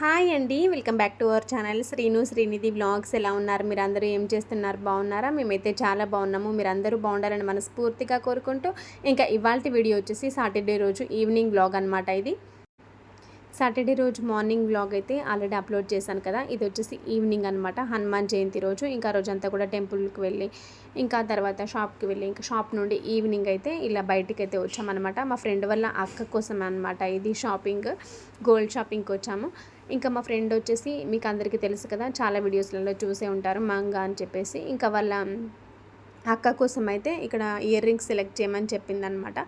Hi అండి. Welcome back to our channel. Srinu Srinidhi blogs ఎలా ఉన్నారు? మీరు అందరూ ఏం చేస్తున్నారు? బాగున్నారా? మేమైతే చాలా బాగున్నాము. మీరు అందరూ బాగుండాలని మనస్ఫూర్తిగా కోరుకుంటూ ఇంకా ఇవాళ వీడియో వచ్చేసి సాటర్డే రోజు ఈవినింగ్ బ్లాగ్ అనమాట ఇది. సాటర్డే రోజు మార్నింగ్ వ్లాగ్ అయితే ఆల్రెడీ అప్లోడ్ చేశాను కదా. ఇది వచ్చేసి ఈవినింగ్ అనమాట హనుమాన్ జయంతి రోజు. ఇంకా రోజంతా కూడా టెంపుల్కి వెళ్ళి ఇంకా తర్వాత షాప్కి వెళ్ళి ఇంకా షాప్ నుండి ఈవినింగ్ అయితే ఇలా బయటికి అయితే వచ్చామన్నమాట. మా ఫ్రెండ్ వల్ల అక్క కోసం అనమాట ఇది షాపింగ్ గోల్డ్ షాపింగ్కి వచ్చాము. ఇంకా మా ఫ్రెండ్ వచ్చేసి మీకు అందరికీ తెలుసు కదా చాలా వీడియోస్లలో చూసే ఉంటారు మంగా అని చెప్పేసి. ఇంకా వాళ్ళ అక్క కోసం అయితే ఇక్కడ ఇయర్ రింగ్స్ సెలెక్ట్ చేయమని చెప్పిందనమాట.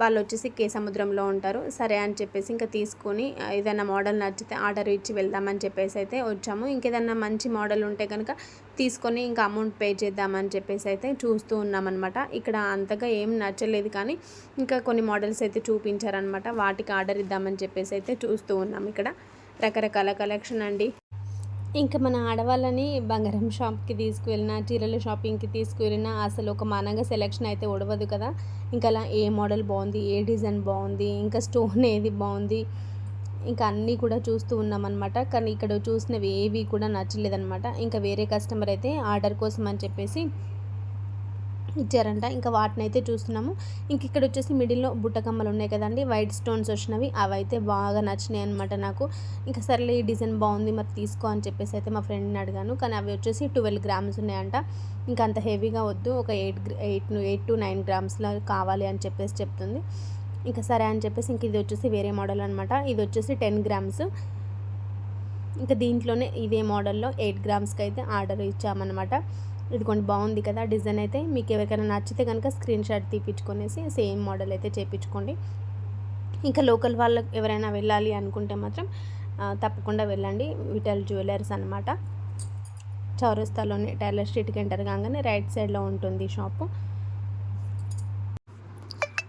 వాళ్ళు వచ్చేసి కే సముద్రంలో ఉంటారు. సరే అని చెప్పేసి ఇంకా తీసుకొని ఏదైనా మోడల్ నచ్చితే ఆర్డర్ ఇచ్చి వెళ్దామని చెప్పేసి అయితే వచ్చాము. ఇంకేదన్నా మంచి మోడల్ ఉంటే కనుక తీసుకొని ఇంకా అమౌంట్ పే చేద్దామని చెప్పేసి అయితే చూస్తూ ఉన్నామన్నమాట ఇక్కడ అంతగా ఏం నచ్చలేదు కానీ ఇంకా కొన్ని మోడల్స్ అయితే చూపించారనమాట. వాటికి ఆర్డర్ ఇద్దామని చెప్పేసి అయితే చూస్తూ ఉన్నాం ఇక్కడ. రకరకాల కలెక్షన్ అండి. ఇంకా మన ఆడవాళ్ళని బంగారం షాప్కి తీసుకువెళ్ళినా చీరల షాపింగ్కి తీసుకువెళ్ళినా అసలు ఒక మనంగా సెలెక్షన్ అయితే ఉడవదు కదా. ఇంకా అలా ఏ మోడల్ బాగుంది ఏ డిజైన్ బాగుంది ఇంకా స్టోన్ ఏది బాగుంది ఇంకా అన్నీ కూడా చూస్తూ ఉన్నామన్నమాట. కానీ ఇక్కడ చూసినవి ఏవి కూడా నచ్చలేదన్నమాట. ఇంకా వేరే కస్టమర్ అయితే ఆర్డర్ కోసం అని చెప్పేసి ఇచ్చారంట. ఇంకా వాటిని అయితే చూస్తున్నాము. ఇంక ఇక్కడ వచ్చేసి మిడిల్లో బుట్టకమ్మలు ఉన్నాయి కదండి. వైట్ స్టోన్స్ వచ్చినవి. అవి అయితే బాగా నచ్చినాయి అనమాట నాకు. ఇంకా సర్లే ఈ డిజైన్ బాగుంది మరి తీసుకో అని చెప్పేసి అయితే మా ఫ్రెండ్ని అడిగాను. కానీ అవి వచ్చేసి ట్వెల్వ్ గ్రామ్స్ ఉన్నాయంట. ఇంకా అంత హెవీగా వద్దు. ఒక eight eight eight to nine గ్రామ్స్లో కావాలి అని చెప్పేసి చెప్తుంది. ఇంకా సరే అని చెప్పేసి ఇంక ఇది వచ్చేసి వేరే మోడల్ అనమాట ఇది వచ్చేసి టెన్ గ్రామ్స్. ఇంకా దీంట్లోనే ఇదే మోడల్లో ఎయిట్ గ్రామ్స్కి అయితే ఆర్డర్ ఇచ్చామన్నమాట. ఇదిగోండి బాగుంది కదా డిజైన్ అయితే. మీకు ఎవరికైనా నచ్చితే కనుక స్క్రీన్ షాట్ తీపించుకొనేసి సేమ్ మోడల్ అయితే చేపించుకోండి ఇంకా లోకల్ వాళ్ళకి ఎవరైనా వెళ్ళాలి అనుకుంటే మాత్రం తప్పకుండా వెళ్ళండి. విటల్ జ్యువెలర్స్ అనమాట చౌరస్తాలోని టైలర్ స్ట్రీట్కి ఎంటర్ కాగానే రైట్ సైడ్లో ఉంటుంది షాపు.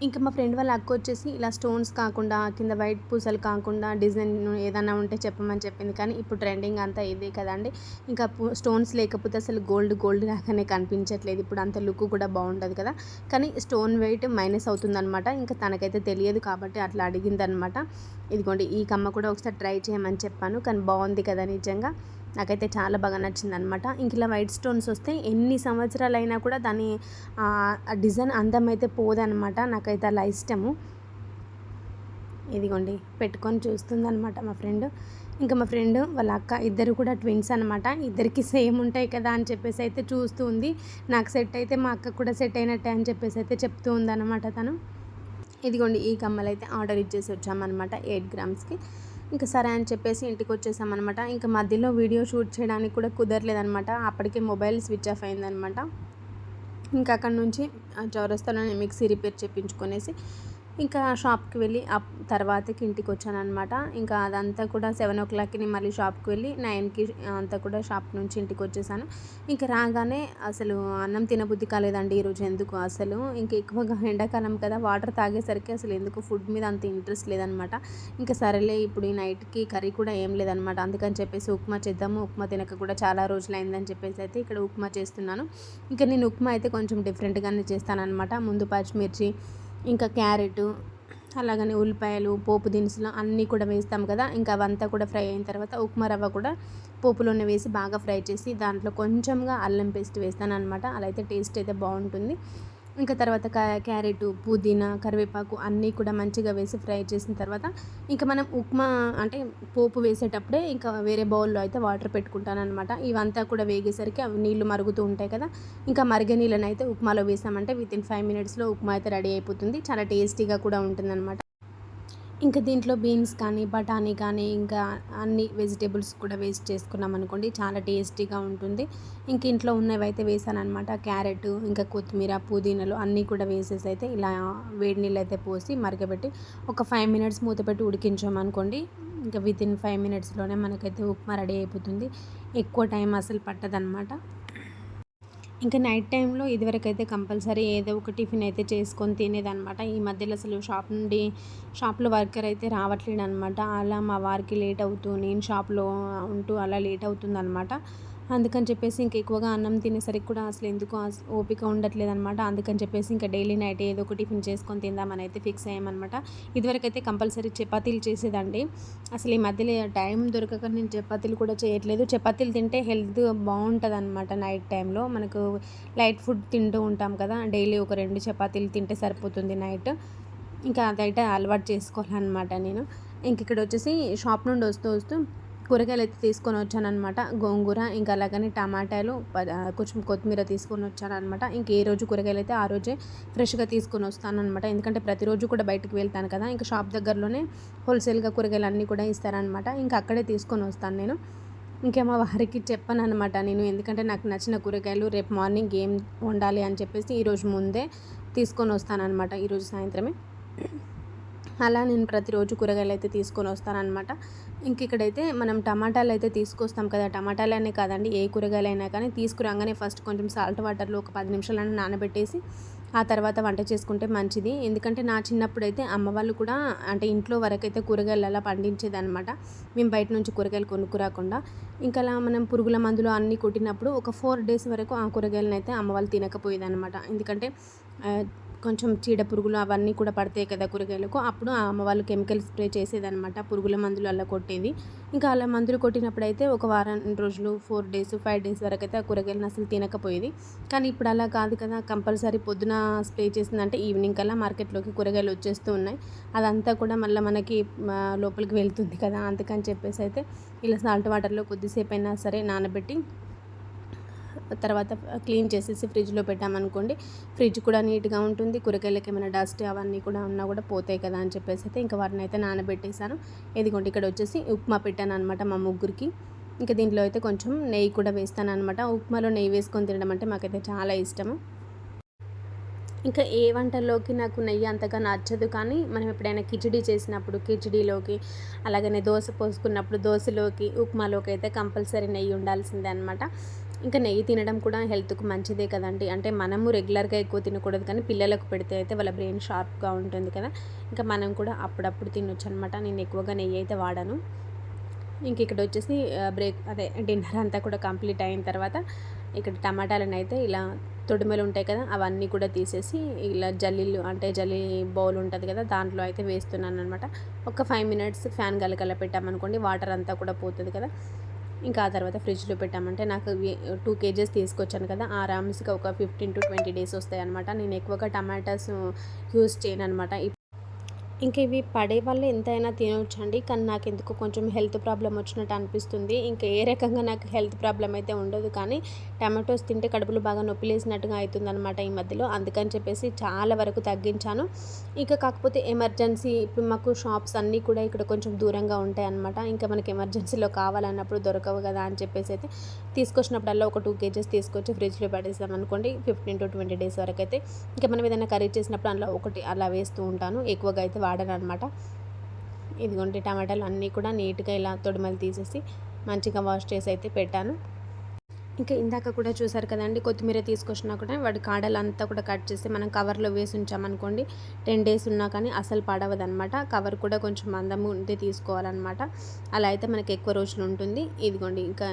ఇంకా మా ఫ్రెండ్ వాళ్ళ అక్క వచ్చేసి ఇలా స్టోన్స్ కాకుండా కింద వైట్ పూసలు కాకుండా డిజైన్ ఏదైనా ఉంటే చెప్పమని చెప్పింది. కానీ ఇప్పుడు ట్రెండింగ్ అంతా ఇదే కదండి. ఇంకా స్టోన్స్ లేకపోతే అసలు గోల్డ్ గోల్డ్ లాగానే కనిపించట్లేదు. ఇప్పుడు అంత లుక్ కూడా బాగుంటుంది కదా. కానీ స్టోన్ వెయిట్ మైనస్ అవుతుందన్నమాట. ఇంకా తనకైతే తెలియదు కాబట్టి అట్లా అడిగిందనమాట ఇదిగోండి ఈ కమ్మ కూడా ఒకసారి ట్రై చేయమని చెప్పాను. కానీ బాగుంది కదా నిజంగా. నాకైతే చాలా బాగా నచ్చింది అనమాట ఇంక ఇలా వైట్ స్టోన్స్ వస్తే ఎన్ని సంవత్సరాలు అయినా కూడా దాని డిజైన్ అందం అయితే పోదనమాట నాకైతే అలా ఇష్టము. ఇదిగోండి పెట్టుకొని చూస్తుంది అనమాట మా ఫ్రెండ్. ఇంకా మా ఫ్రెండ్ వాళ్ళ అక్క ఇద్దరు కూడా ట్విన్స్ అనమాట ఇద్దరికి సేమ్ ఉంటాయి కదా అని చెప్పేసి అయితే చూస్తూ ఉంది. నాకు సెట్ అయితే మా అక్క కూడా సెట్ అయినట్టే అని చెప్పేసి అయితే చెప్తూ ఉందన్నమాట తను. ఇదిగోండి ఈ కమ్మలు అయితే ఆర్డర్ ఇచ్చేసి వచ్చామన్నమాట. ఎయిట్ గ్రామ్స్కి ఇంకా సరే అని చెప్పేసి ఇంటికి వచ్చేసామన్నమాట ఇంకా మధ్యలో వీడియో షూట్ చేయడానికి కూడా కుదరలేదనమాట అప్పటికే మొబైల్ స్విచ్ ఆఫ్ అయిందనమాట ఇంకా అక్కడ నుంచి చౌరస్తాలోనే మిక్సీ రిపేర్ చేయించుకొనేసి ఇంకా షాప్కి వెళ్ళి తర్వాతకి ఇంటికి వచ్చాను అనమాట ఇంకా అదంతా కూడా సెవెన్ ఓ క్లాక్కి నేను మళ్ళీ షాప్కి వెళ్ళి నైన్కి అంతా కూడా షాప్ నుంచి ఇంటికి వచ్చేసాను ఇంకా రాగానే అసలు అన్నం తినబుద్ధి కాలేదండి ఈరోజు ఎందుకు అసలు? ఇంకా ఎక్కువగా ఎండాకాలం కదా వాటర్ తాగేసరికి అసలు ఎందుకు ఫుడ్ మీద అంత ఇంట్రెస్ట్ లేదనమాట ఇంకా సరేలే ఇప్పుడు ఈ నైట్కి కర్రీ కూడా ఏం లేదనమాట అందుకని చెప్పేసి ఉప్మా చేద్దాము ఉప్మా తినక కూడా చాలా రోజులు అయిందని చెప్పేసి అయితే ఇక్కడ ఉప్మా చేస్తున్నాను. ఇంకా నేను ఉప్మా అయితే కొంచెం డిఫరెంట్గానే చేస్తానమాట ముందు పచ్చిమిర్చి ఇంకా క్యారెట్ అలాగనే ఉల్లిపాయలు పోపు దినుసులు అన్నీ కూడా వేస్తాం కదా. ఇంకా అవంతా కూడా ఫ్రై అయిన తర్వాత ఉప్మా రవ్వ కూడా పోపులోనే వేసి బాగా ఫ్రై చేసి దాంట్లో కొంచెంగా అల్లం పేస్ట్ వేస్తాను అనమాట అలా అయితే టేస్ట్ అయితే బాగుంటుంది. ఇంకా తర్వాత క్యారెట్ పుదీనా కరివేపాకు అన్నీ కూడా మంచిగా వేసి ఫ్రై చేసిన తర్వాత ఇంకా మనం ఉప్మా అంటే పోపు వేసేటప్పుడే ఇంకా వేరే బౌల్లో అయితే వాటర్ పెట్టుకుంటాను అనమాట ఇవంతా కూడా వేగేసరికి అవి నీళ్ళు మరుగుతూ ఉంటాయి కదా. ఇంకా మరిగే నీళ్ళని అయితే ఉప్మాలో వేసామంటే విత్ ఇన్ ఫైవ్ మినిట్స్లో ఉప్మా అయితే రెడీ అయిపోతుంది. చాలా టేస్టీగా కూడా ఉంటుందన్నమాట. ఇంకా దీంట్లో బీన్స్ కానీ బఠానీ కానీ ఇంకా అన్ని వెజిటేబుల్స్ కూడా వేస్ట్ చేసుకున్నాం అనుకోండి చాలా టేస్టీగా ఉంటుంది. ఇంక ఇంట్లో ఉన్నవి అయితే వేసానమాట క్యారెట్ ఇంకా కొత్తిమీర పుదీనాలు అన్నీ కూడా వేసేసి అయితే ఇలా వేడి నీళ్ళు అయితే పోసి మరగబెట్టి ఒక ఫైవ్ మినిట్స్ మూత పెట్టి ఉడికించామనుకోండి ఇంకా విత్ ఇన్ ఫైవ్ మినిట్స్లోనే మనకైతే ఉప్మా రెడీ అయిపోతుంది. ఎక్కువ టైం అసలు పట్టదనమాట ఇంకా నైట్ టైంలో ఇదివరకు అయితే కంపల్సరీ ఏదో ఒక టిఫిన్ అయితే చేసుకొని తినేదనమాట ఈ మధ్యలో అసలు షాప్ నుండి షాప్లో వర్కర్ అయితే రావట్లేడు అనమాట అలా మా వారికి లేట్ అవుతూ నేను షాప్లో ఉంటూ అలా లేట్ అవుతుంది అనమాట అందుకని చెప్పేసి ఇంక ఎక్కువగా అన్నం తినేసరికి కూడా అసలు ఎందుకు ఓపిక ఉండట్లేదు అనమాట అందుకని చెప్పేసి ఇంకా డైలీ నైట్ ఏదో ఒక టిఫిన్ చేసుకొని తిందామని అయితే ఫిక్స్ అయ్యామన్నమాట. ఇదివరకు అయితే కంపల్సరీ చపాతీలు చేసేదండి. అసలు ఈ మధ్యలో టైం దొరకక నేను చపాతీలు కూడా చేయట్లేదు. చపాతీలు తింటే హెల్త్ బాగుంటుంది అనమాట నైట్ టైంలో. మనకు లైట్ ఫుడ్ తింటూ ఉంటాం కదా డైలీ ఒక రెండు చపాతీలు తింటే సరిపోతుంది నైట్. ఇంకా అదైతే అలవాటు చేసుకోవాలన్నమాట నేను. ఇంక ఇక్కడ వచ్చేసి షాప్ నుండి వస్తూ వస్తూ కూరగాయలు అయితే తీసుకొని వచ్చానమాట గోంగూర ఇంకా అలాగని టమాటాలు కొంచెం కొత్తిమీర తీసుకొని వచ్చానమాట ఇంక ఏ రోజు కూరగాయలు అయితే ఆ రోజే ఫ్రెష్గా తీసుకొని వస్తానమాట ఎందుకంటే ప్రతిరోజు కూడా బయటకు వెళ్తాను కదా ఇంకా షాప్ దగ్గరలోనే హోల్సేల్గా కూరగాయలు అన్నీ కూడా ఇస్తారనమాట ఇంకా అక్కడే తీసుకొని వస్తాను నేను. ఇంకేమో వారికి చెప్పాను అనమాట నేను ఎందుకంటే నాకు నచ్చిన కూరగాయలు రేపు మార్నింగ్ ఏం వండాలి అని చెప్పేసి ఈరోజు ముందే తీసుకొని వస్తానన్నమాట ఈరోజు సాయంత్రమే. అలా నేను ప్రతిరోజు కూరగాయలు అయితే తీసుకొని వస్తానమాట ఇంక ఇక్కడైతే మనం టమాటాలు అయితే తీసుకొస్తాం కదా టమాటాలు అనే కాదండి ఏ కూరగాయలు అయినా కానీ తీసుకురాగానే ఫస్ట్ కొంచెం సాల్ట్ వాటర్లో ఒక పది నిమిషాలైనా నానబెట్టేసి ఆ తర్వాత వంట చేసుకుంటే మంచిది. ఎందుకంటే నా చిన్నప్పుడు అయితే అమ్మ వాళ్ళు కూడా అంటే ఇంట్లో వరకైతే కూరగాయలు అలా పండించేదనమాట మేము బయట నుంచి కూరగాయలు కొనుక్కురాకుండా. ఇంకా అలా మనం పురుగుల మందులు అన్నీ కొట్టినప్పుడు ఒక ఫోర్ డేస్ వరకు ఆ కూరగాయలను అయితే అమ్మ వాళ్ళు తినకపోయేదనమాట ఎందుకంటే కొంచెం చీడ పురుగులు అవన్నీ కూడా పడతాయి కదా కూరగాయలకు. అప్పుడు ఆ అమ్మ వాళ్ళు కెమికల్ స్ప్రే చేసేదన్నమాట. పురుగుల మందులు అలా కొట్టేది. ఇంకా అలా మందులు కొట్టినప్పుడు అయితే ఒక వారం రోజులు ఫోర్ డేస్ ఫైవ్ డేస్ వరకు అయితే ఆ కూరగాయలను అసలు తినకపోయేది. కానీ ఇప్పుడు అలా కాదు కదా. కంపల్సరీ పొద్దున స్ప్రే చేసిందంటే ఈవినింగ్ కల్లా మార్కెట్లోకి కూరగాయలు వచ్చేస్తూ ఉన్నాయి. అదంతా కూడా మళ్ళీ మనకి లోపలికి వెళ్తుంది కదా. అందుకని చెప్పేసి అయితే ఇలా సాల్ట్ వాటర్లో కొద్దిసేపు అయినా సరే నానబెట్టి తర్వాత క్లీన్ చేసేసి ఫ్రిడ్జ్లో పెట్టామనుకోండి ఫ్రిడ్జ్ కూడా నీట్గా ఉంటుంది కూరగాయలకి ఏమైనా డస్ట్ అవన్నీ కూడా ఉన్నా కూడా పోతాయి కదా అని చెప్పేసి అయితే ఇంకా వాటిని అయితే నానబెట్టేశాను ఇదిగోండి ఇక్కడ వచ్చేసి ఉప్మా పెట్టాను అనమాట మా ముగ్గురికి. ఇంకా దీంట్లో అయితే కొంచెం నెయ్యి కూడా వేస్తాను అనమాట ఉప్మాలో నెయ్యి వేసుకొని తినడం అంటే మాకైతే చాలా ఇష్టము. ఇంకా ఏ వంటల్లోకి నాకు నెయ్యి అంతగా నచ్చదు కానీ మనం ఎప్పుడైనా కిచడీ చేసినప్పుడు కిచిడీలోకి అలాగనే దోశ పోసుకున్నప్పుడు దోశలోకి ఉప్మాలోకి అయితే కంపల్సరీ నెయ్యి ఉండాల్సిందే అనమాట ఇంకా నెయ్యి తినడం కూడా హెల్త్కు మంచిదే కదండి. అంటే మనము రెగ్యులర్గా ఎక్కువ తినకూడదు కానీ పిల్లలకు పెడితే అయితే వాళ్ళ బ్రెయిన్ షార్ప్గా ఉంటుంది కదా. ఇంకా మనం కూడా అప్పుడప్పుడు తినొచ్చు అనమాట నేను ఎక్కువగా నెయ్యి అయితే వాడను. ఇంక ఇక్కడ వచ్చేసి బ్రేక్ అదే డిన్నర్ అంతా కూడా కంప్లీట్ అయిన తర్వాత ఇక్కడ టమాటాలను అయితే ఇలా తొడిమెలు ఉంటాయి కదా అవన్నీ కూడా తీసేసి ఇలా జల్లీలు అంటే జల్లీ బౌల్ ఉంటుంది కదా దాంట్లో అయితే వేస్తున్నాను అనమాట ఒక ఫైవ్ మినిట్స్ ఫ్యాన్ గలగల పెట్టామనుకోండి వాటర్ అంతా కూడా పోతుంది కదా. ఇంకా ఆ తర్వాత ఫ్రిడ్జ్లో పెట్టామంటే నాకు టూ కేజెస్ తీసుకొచ్చాను కదా ఆ రామ్స్కి ఒక ఫిఫ్టీన్ టు ట్వంటీ డేస్ వస్తాయి అనమాట నేను ఎక్కువగా టమాటాస్ యూస్ చేయను అనమాట ఇంక ఇవి పడే వల్ల ఎంతైనా తినవచ్చండి కానీ నాకు ఎందుకు కొంచెం హెల్త్ ప్రాబ్లం వచ్చినట్టు అనిపిస్తుంది. ఇంకా ఏ రకంగా నాకు హెల్త్ ప్రాబ్లం అయితే ఉండదు. కానీ టమాటోస్ తింటే కడుపులో బాగా నొప్పి లేసినట్టుగా అవుతుంది అనమాట ఈ మధ్యలో. అందుకని చెప్పేసి చాలా వరకు తగ్గించాను. ఇంకా కాకపోతే ఎమర్జెన్సీ ఇప్పుడు మాకు షాప్స్ అన్నీ కూడా ఇక్కడ కొంచెం దూరంగా ఉంటాయి అనమాట ఇంకా మనకి ఎమర్జెన్సీలో కావాలన్నప్పుడు దొరకవు కదా అని చెప్పేసి అయితే తీసుకొచ్చినప్పుడల్లా ఒక టూ కేజెస్ తీసుకొచ్చి ఫ్రిడ్జ్లో పడేస్తాం అనుకోండి. ఫిఫ్టీన్ టు ట్వంటీ డేస్ వరకు అయితే ఇంకా మనం ఏదైనా కర్రీ చేసినప్పుడు అందులో ఒకటి అలా వేస్తూ ఉంటాను. ఎక్కువగా అయితే వాడను అనమాట ఇదిగోండి టమాటాలు అన్నీ కూడా నీట్గా ఇలా తొడిమలు తీసేసి మంచిగా వాష్ చేసి అయితే పెట్టాను. ఇంకా ఇందాక కూడా చూసారు కదండి కొత్తిమీర తీసుకొచ్చినా కూడా వాడి కాడలు అంతా కూడా కట్ చేసి మనం కవర్లో వేసి ఉంచామనుకోండి టెన్ డేస్ ఉన్నా కానీ అసలు పడవదనమాట కవర్ కూడా కొంచెం మందము ఉంటే తీసుకోవాలన్నమాట. అలా అయితే మనకి ఎక్కువ రోజులు ఉంటుంది. ఇదిగోండి ఇంకా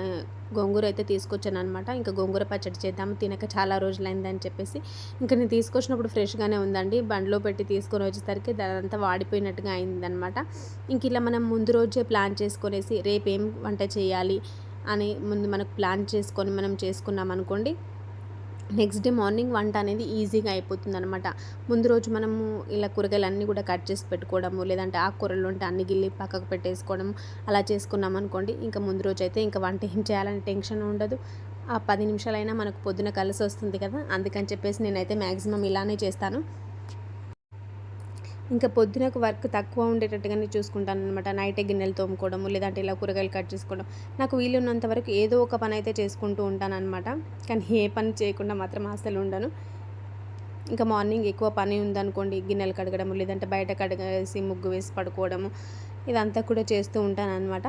గోంగూర అయితే తీసుకొచ్చాను అనమాట ఇంకా గోంగూర పచ్చడి చేద్దాము తినక చాలా రోజులైందని చెప్పేసి. ఇంకా నేను తీసుకొచ్చినప్పుడు ఫ్రెష్గానే ఉందండి. బండ్లో పెట్టి తీసుకొని వచ్చేసరికి దానంతా వాడిపోయినట్టుగా అయిందనమాట ఇంక ఇలా మనం ముందు రోజే ప్లాన్ చేసుకునేసి రేపు ఏం వంట చేయాలి అని ముందు మనకు ప్లాన్ చేసుకొని మనం చేసుకున్నాం అనుకోండి నెక్స్ట్ డే మార్నింగ్ వంట అనేది ఈజీగా అయిపోతుంది అనమాట ముందు రోజు మనము ఇలా కూరగాయలు అన్నీ కూడా కట్ చేసి పెట్టుకోవడము లేదంటే ఆకుకూరలు ఉంటే అన్ని గిల్లి పక్కకు పెట్టేసుకోవడం అలా చేసుకున్నాం అనుకోండి ఇంకా ముందు రోజు అయితే ఇంకా వంట ఏం చేయాలని టెన్షన్ ఉండదు. ఆ పది నిమిషాలైనా మనకు పొద్దున కలిసి వస్తుంది కదా అందుకని చెప్పేసి నేనైతే మ్యాక్సిమం ఇలానే చేస్తాను. ఇంకా పొద్దునకు వర్క్ తక్కువ ఉండేటట్టుగానే చూసుకుంటాను అనమాట నైటే గిన్నెలు తోముకోవడము లేదంటే ఇలా కూరగాయలు కట్ చేసుకోవడం. నాకు వీలున్నంత వరకు ఏదో ఒక పని అయితే చేసుకుంటూ ఉంటాను అనమాట కానీ ఏ పని చేయకుండా మాత్రం అసలు ఉండను. ఇంకా మార్నింగ్ ఎక్కువ పని ఉందనుకోండి గిన్నెలు కడగడము లేదంటే బయట కడగేసి ముగ్గు వేసి పడుకోవడము ఇదంతా కూడా చేస్తూ ఉంటాను అనమాట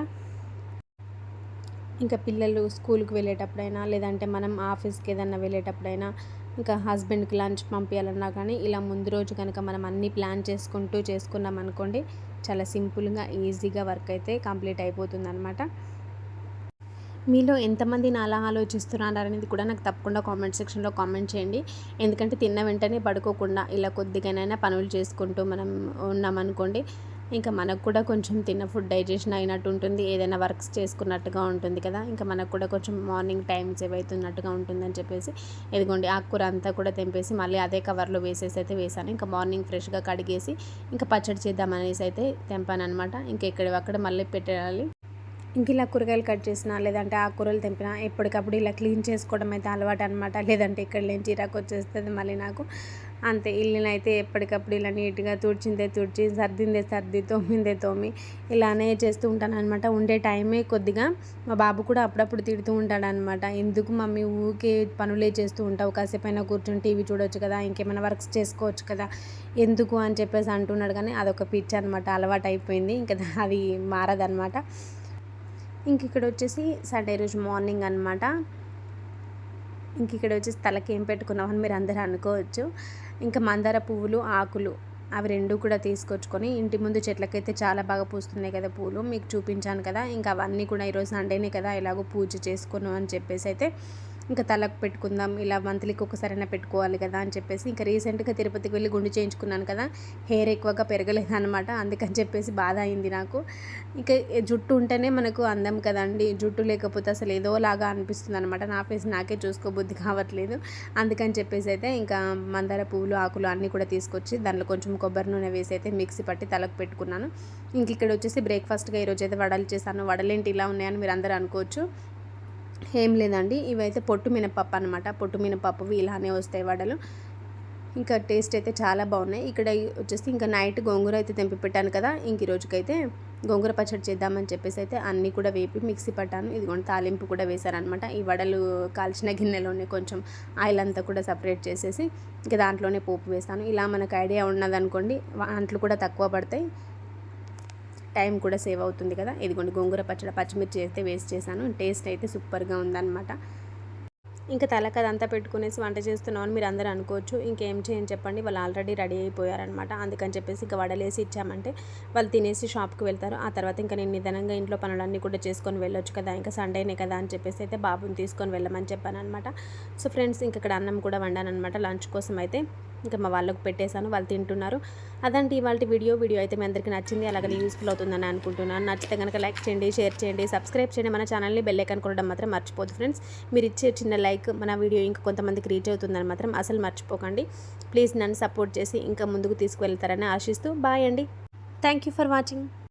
ఇంకా పిల్లలు స్కూల్కి వెళ్ళేటప్పుడైనా లేదంటే మనం ఆఫీస్కి ఏదన్నా వెళ్ళేటప్పుడైనా ఇంకా హస్బెండ్కి లంచ్ పంపించాలన్నా కానీ ఇలా ముందు రోజు కనుక మనం అన్నీ ప్లాన్ చేసుకుంటూ చేసుకున్నాం అనుకోండి చాలా సింపుల్గా ఈజీగా వర్క్ అయితే కంప్లీట్ అయిపోతుంది అనమాట మీలో ఎంతమంది నాలా ఆలోచిస్తున్నారు అనేది కూడా నాకు తప్పకుండా కామెంట్ సెక్షన్లో కామెంట్ చేయండి. ఎందుకంటే తిన్న వెంటనే పడుకోకుండా ఇలా కొద్దిగానైనా పనులు చేసుకుంటూ మనం ఉన్నామనుకోండి ఇంకా మనకు కూడా కొంచెం తిన్న ఫుడ్ డైజెషన్ అయినట్టు ఉంటుంది. ఏదైనా వర్క్స్ చేసుకున్నట్టుగా ఉంటుంది కదా. ఇంకా మనకు కూడా కొంచెం మార్నింగ్ టైం సేవ్ అవుతున్నట్టుగా ఉంటుందని చెప్పేసి ఇదిగోండి ఆకుకూర అంతా కూడా తెంపేసి మళ్ళీ అదే కవర్లో వేసేసి అయితే వేసాను ఇంకా మార్నింగ్ ఫ్రెష్గా కడిగేసి ఇంకా పచ్చడి చేద్దామనేసి అయితే తెంపాను అనమాట ఇంకా ఇక్కడ మళ్ళీ పెట్టాలి. ఇంక ఇలా కూరగాయలు కట్ చేసినా లేదంటే ఆకుకూరలు తెంపినా ఎప్పటికప్పుడు ఇలా క్లీన్ చేసుకోవడం అయితే అలవాటు అనమాట లేదంటే ఇక్కడ లేని చిరాకు వచ్చేస్తుంది మళ్ళీ నాకు. అంతే. ఇల్లునైతే ఎప్పటికప్పుడు ఇలా నీట్గా తుడిచిందే తుడిచి సర్దిందే సర్ది తోమిందే తోమి ఇలానే చేస్తూ ఉంటాను అనమాట ఉండే టైమే కొద్దిగా మా బాబు కూడా అప్పుడప్పుడు తిడుతూ ఉంటాడు అనమాట ఎందుకు మమ్మీ ఊకే పనులే చేస్తూ ఉంటావు? కాసేపు అయినా కూర్చొని టీవీ చూడొచ్చు కదా ఇంకేమైనా వర్క్స్ చేసుకోవచ్చు కదా ఎందుకు అని చెప్పేసి అంటున్నాడు కానీ అదొక పిచ్చి అనమాట అలవాటు అయిపోయింది ఇంకా అది మారదనమాట ఇంక ఇక్కడ వచ్చేసి సండే రోజు మార్నింగ్ అనమాట ఇంక ఇక్కడ వచ్చేసి తలకి ఏం పెట్టుకున్నామని మీరు అందరూ అనుకోవచ్చు. ఇంకా మందార పువ్వులు ఆకులు అవి రెండు కూడా తీసుకొచ్చుకొని ఇంటి ముందు చెట్లకైతే చాలా బాగా పూస్తున్నాయి కదా పూలు. మీకు చూపించాను కదా. ఇంకా అవన్నీ కూడా ఈరోజు సండేనే కదా ఎలాగో పూజ చేసుకున్నాం అని చెప్పేసి అయితే ఇంకా తలకు పెట్టుకుందాం ఇలా మంత్లీకి ఒకసారైనా పెట్టుకోవాలి కదా అని చెప్పేసి ఇంకా రీసెంట్గా తిరుపతికి వెళ్ళి గుండు చేయించుకున్నాను కదా హెయిర్ ఎక్కువగా పెరగలేదు అనమాట అందుకని చెప్పేసి బాధ అయింది నాకు. ఇంకా జుట్టు ఉంటేనే మనకు అందం కదండి జుట్టు లేకపోతే అసలు ఏదోలాగా అనిపిస్తుంది అనమాట నా ఫేస్ నాకే చూసుకోబుద్ధి కావట్లేదు అందుకని చెప్పేసి అయితే ఇంకా మందార పువ్వులు ఆకులు అన్నీ కూడా తీసుకొచ్చి దాంట్లో కొంచెం కొబ్బరి నూనె వేసి అయితే మిక్సీ పట్టి తలకు పెట్టుకున్నాను. ఇంక ఇక్కడ వచ్చేసి బ్రేక్ఫాస్ట్గా ఈరోజు అయితే వడలు చేశాను. వడలేంటి ఇలా ఉన్నాయని మీరు అందరూ అనుకోవచ్చు. ఏం లేదండి. ఇవైతే పొట్టు మినపప్పు అనమాట పొట్టు మినపప్పువి ఇలానే వస్తాయి వడలు. ఇంకా టేస్ట్ అయితే చాలా బాగున్నాయి. ఇక్కడ వచ్చేసి ఇంకా నైట్ గోంగూర అయితే తెంపి పెట్టాను కదా ఇంక ఈ రోజుకైతే గోంగూర పచ్చడి చేద్దామని చెప్పేసి అయితే అన్నీ కూడా వేపి మిక్సీ పట్టాను. ఇదిగోండి తాలింపు కూడా వేశారనమాట ఈ వడలు కాల్చిన గిన్నెలోనే కొంచెం ఆయిల్ అంతా కూడా సపరేట్ చేసేసి ఇంకా దాంట్లోనే పోపు వేస్తాను. ఇలా మనకు ఐడియా ఉన్నదనుకోండి అంట్లు కూడా తక్కువ పడతాయి. టైం కూడా సేవ్ అవుతుంది కదా. ఇదిగోండి గోంగూర పచ్చడి పచ్చిమిర్చి అయితే వేస్ట్ చేశాను. టేస్ట్ అయితే సూపర్గా ఉందన్నమాట. ఇంకా తలక అదంతా పెట్టుకునేసి వంట చేస్తున్నామని మీరు అందరూ అనుకోవచ్చు. ఇంకేం చేయని చెప్పండి. వాళ్ళు ఆల్రెడీ రెడీ అయిపోయారనమాట అందుకని చెప్పేసి ఇంకా వడలేసి ఇచ్చామంటే వాళ్ళు తినేసి షాప్కి వెళ్తారు. ఆ తర్వాత ఇంకా నేను నిదానంగా ఇంట్లో పనులన్నీ కూడా చేసుకొని వెళ్ళొచ్చు కదా. ఇంకా సండేనే కదా అని చెప్పేసి అయితే బాబుని తీసుకొని వెళ్ళమని చెప్పాను అనమాట సో ఫ్రెండ్స్ ఇంక ఇక్కడ అన్నం కూడా వండాను అనమాట లంచ్ కోసం అయితే. ఇంకా మా వాళ్ళకు పెట్టేశాను వాళ్ళు తింటున్నారు. అదంటే ఇవాళ వీడియో. వీడియో అయితే మీ అందరికీ నచ్చింది అలాగే యూస్ఫుల్ అవుతుందని అనుకుంటున్నాను. నచ్చితే కనుక లైక్ చేయండి షేర్ చేయండి సబ్స్క్రైబ్ చేయండి. మన ఛానల్ని బెల్ ఐకాన్ కొనడం మాత్రం మర్చిపోదు ఫ్రెండ్స్. మీరు ఇచ్చే చిన్న లైక్ మన వీడియో ఇంకా కొంతమందికి రీచ్ అవుతుందని మాత్రం అసలు మర్చిపోకండి. ప్లీజ్ నన్ను సపోర్ట్ చేసి ఇంకా ముందుకు తీసుకువెళ్తారని ఆశిస్తూ బాయ్ అండి. Thank you for watching